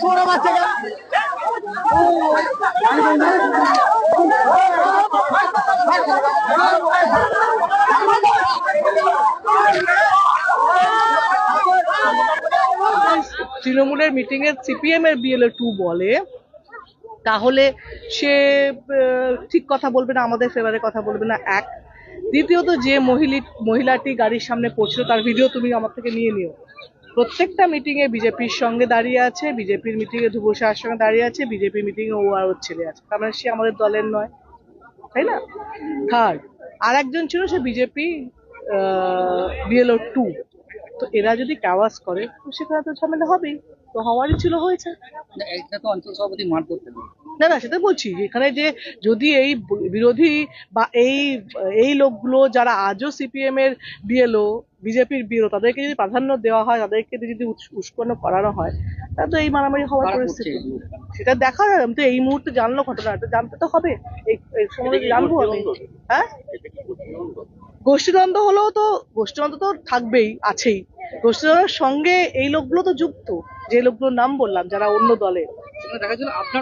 সোনা মারছে কেন তৃণমূলের মিটিং এর সিপিএম এর বিএলএ টু বলে। তাহলে সে ঠিক কথা বলবে না, আমাদের ফেভারে কথা বলবে না, এক। দ্বিতীয়ত, যে মহিলি, মহিলাটি গাড়ির সামনে পড়ছিল তার ভিডিও তুমি আমার থেকে নিয়ে নিও। প্রত্যেকটা মিটিং এ বিজেপির সঙ্গে দাঁড়িয়ে আছে, বিজেপির মিটিং এ ধ্রুব শাহের সঙ্গে দাঁড়িয়ে আছে বিজেপির মিটিং এ ও আর ওর ছেলে আছে তার মানে সে আমাদের দলের নয়। তাই না? থার্ড আর একজন ছিল, সে বিজেপি বিএলও টু তো এরা যদি কাওয়াজ করে তো সেখানে তো ঝামেলা হবেই। তো হওয়ারই ছিল হয়েছে। এটা তো অঞ্চল সভাপতি মার করতে না না সেটা বলছি এখানে যে যদি এই বিরোধী বা এই এই লোকগুলো যারা আজও সিপিএম এর বিএলও বিজেপির বিএলও তাদেরকে যদি প্রাধান্য দেওয়া হয় তাদেরকে যদি উৎস- উস্কানো করানো হয় তাহলে তো এই মারামারি হওয়ার পরিস্থিতি। সেটা দেখা যাবে আমি তো এই মুহূর্তে জানলো ঘটনাটা জানতে তো হবে। এই এই সময় জানব আমি। হ্যাঁ? গোষ্ঠীদ্বন্দ্ব হলেও তো, গোষ্ঠীদ্বন্দ্ব তো থাকবেই, আছেই। গোষ্ঠীদ্বন্দ্বের সঙ্গে এই লোকগুলো তো যুক্ত, যে লোকগুলোর নাম বললাম, যারা অন্য দলের দেখা আপনার